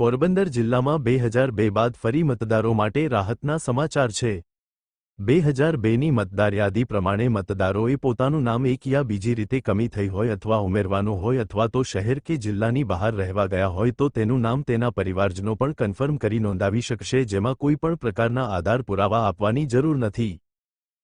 પોરબંદર જિલ્લામાં બે હજાર બે બાદ ફરી મતદારો માટે રાહતના સમાચાર છે. બે હજાર બેની મતદાર યાદી પ્રમાણે મતદારોએ પોતાનું નામ એક યા બીજી રીતે કમી થઈ હોય અથવા ઉમેરવાનું હોય અથવા તો શહેર કે જિલ્લાની બહાર રહેવા ગયા હોય તો તેનું નામ તેના પરિવારજનો પણ કન્ફર્મ કરી નોંધાવી શકશે જેમાં કોઈ પણ પ્રકારના આધાર પુરાવા આપવાની જરૂર નથી.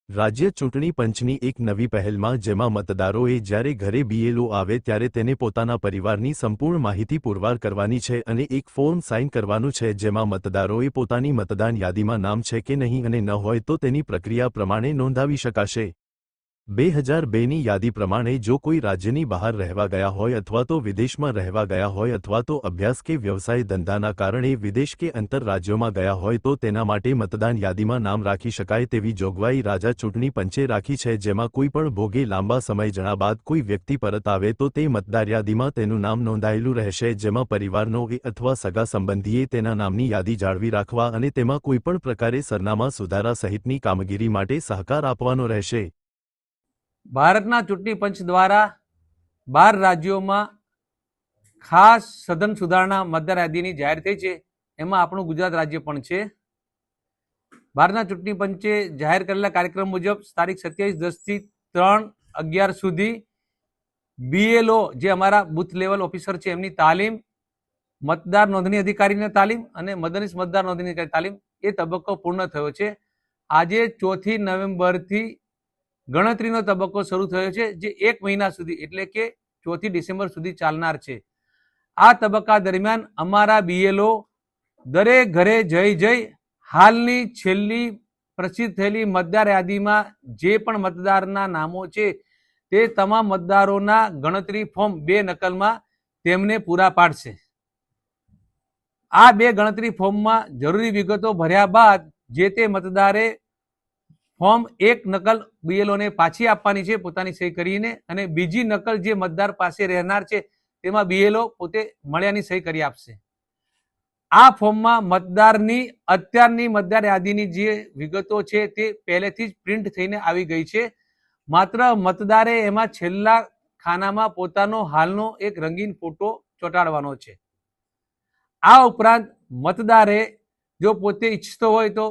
રાજ્ય ચૂંટણી પંચની એક નવી પહેલમાં જેમાં મતદારોએ જ્યારે ઘરે બીએલઓ આવે ત્યારે તેને પોતાના પરિવારની સંપૂર્ણ માહિતી પુરવાર કરવાની છે અને એક ફોર્મ સાઇન કરવાનું છે જેમાં મતદારોએ પોતાની મતદાન યાદીમાં નામ છે કે નહીં અને ન હોય તો તેની પ્રક્રિયા પ્રમાણે નોંધાવી શકાશે. બે હજાર બેની યાદી પ્રમાણે જો કોઈ રાજ્યની બહાર રહેવા ગયા હોય અથવા તો વિદેશમાં રહેવા ગયા હોય અથવા તો અભ્યાસ કે વ્યવસાય ધંધાના કારણે વિદેશ કે અંતર રાજ્યોમાં ગયા હોય તો તેના માટે મતદાન યાદીમાં નામ રાખી શકાય તેવી જોગવાઈ રાજા ચૂંટણી પંચે રાખી છે જેમાં કોઈ પણ ભોગે લાંબા સમય જણા બાદ કોઈ વ્યક્તિ પરત આવે તો તે મતદાર યાદીમાં તેનું નામ નોંધાયેલું રહેશે જેમાં પરિવારનો એ અથવા સગા સંબંધીએ તેના નામની યાદી જાળવી રાખવા અને તેમાં કોઈપણ પ્રકારે સરનામા સુધારા સહિતની કામગીરી માટે સહકાર આપવાનો રહેશે. ભારતના ચૂંટણી પંચ દ્વારા બાર રાજ્યોમાં ખાસ સઘન સુધારણા મતદાર યાદીની જાહેર થઈ છે. એમાં આપણું ગુજરાત રાજ્ય પણ છે. ભારતના ચૂંટણી પંચે જાહેર કરેલા કાર્યક્રમ મુજબ તારીખ સત્યાવીસ દસથી ત્રણ અગિયાર સુધી બીએલઓ જે અમારા બુથ લેવલ ઓફિસર છે, એમની તાલીમ, મતદાર નોંધણી અધિકારીની તાલીમ અને મદનીશ મતદાર નોંધણી તાલીમ એ તબક્કો પૂર્ણ થયો છે. આજે ચોથી નવેમ્બરથી ગણતરીનો તબક્કો શરૂ થયો છે, જે એક મહિના સુધી, એટલે કે ચોથી ડિસેમ્બર સુધી ચાલનાર છે. આ તબક્કા દરમિયાન અમારા બીએલઓ દરેક ઘરે જઈ જઈ હાલની છેલ્લી પ્રસિદ્ધ થયેલી મતદાર યાદીમાં જે પણ મતદારના નામો છે, તે તમામ મતદારોના ગણતરી ફોર્મ બે નકલમાં તેમને પૂરા પાડશે. આ બે ગણતરી ફોર્મમાં જરૂરી વિગતો ભર્યા બાદ જે તે મતદારે ફોર્મ એક નકલ બીએલઓને પાછી આપવાની છે, પોતાની સહી કરીને અને બીજી નકલ જે મતદાર પાસે રહેનાર છે, તેમાં બીએલઓ પોતે મળ્યાની સહી કરી આપશે. આ ફોર્મમાં મતદારની, અત્યારની મતદાર યાદીની જે વિગતો છે, તે પહેલેથી જ પ્રિન્ટ થઈને આવી ગઈ છે. માત્ર મતદારે એમાં છેલ્લા ખાનામાં પોતાનો હાલનો એક રંગીન ફોટો ચોંટાડવાનો છે. આ ઉપરાંત મતદારે જો પોતે ઈચ્છતો હોય તો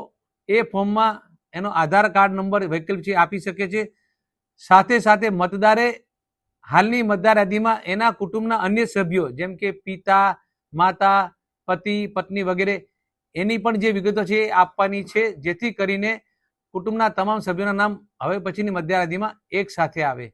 એ ફોર્મમાં એનો આધાર કાર્ડ નંબર વૈકલ્પ છે આપી શકે છે. સાથે સાથે મતદારે હાલની મતદાર યાદીમાં એના કુટુંબના અન્ય સભ્યો જેમ કે પિતા, માતા, પતિ, પત્ની વગેરે એની પણ જે વિગતો છે એ આપવાની છે. જેથી કરીને કુટુંબના તમામ સભ્યોના નામ હવે પછીની મતદાર યાદીમાં એક સાથે આવે.